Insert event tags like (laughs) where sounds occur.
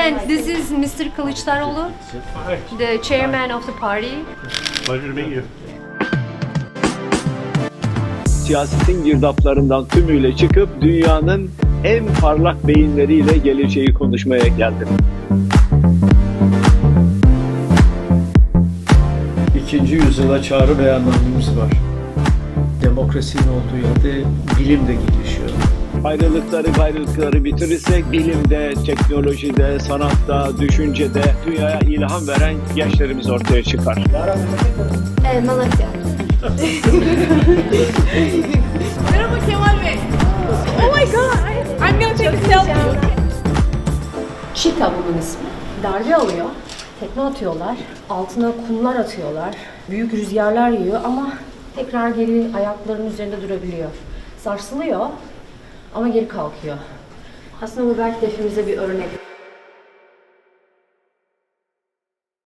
Ken, this is Mr. Kılıçdaroğlu, the chairman of the party. Pleasure to meet you. siyasetin girdaplarından tümüyle çıkıp dünyanın en parlak beyinleriyle geleceği konuşmaya geldim. İkinci yüzyıla çağrı beyannamemiz var. Demokrasinin olduğu yerde bilim de gelişiyor. Ayrılıkları gayrılıkları bitirirsek bilimde, teknolojide, sanatta, düşüncede dünyaya ilham veren gençlerimiz ortaya çıkar. Ee, Malatya. (laughs) Merhaba Kemal Bey. Oh my god. I'm gonna take a selfie. Çita bunun ismi. Darbe alıyor. Tekme atıyorlar. Altına kumlar atıyorlar. Büyük rüzgarlar yiyor ama tekrar geri ayaklarının üzerinde durabiliyor. Sarsılıyor ama geri kalkıyor. Aslında bu belki de hepimize bir örnek.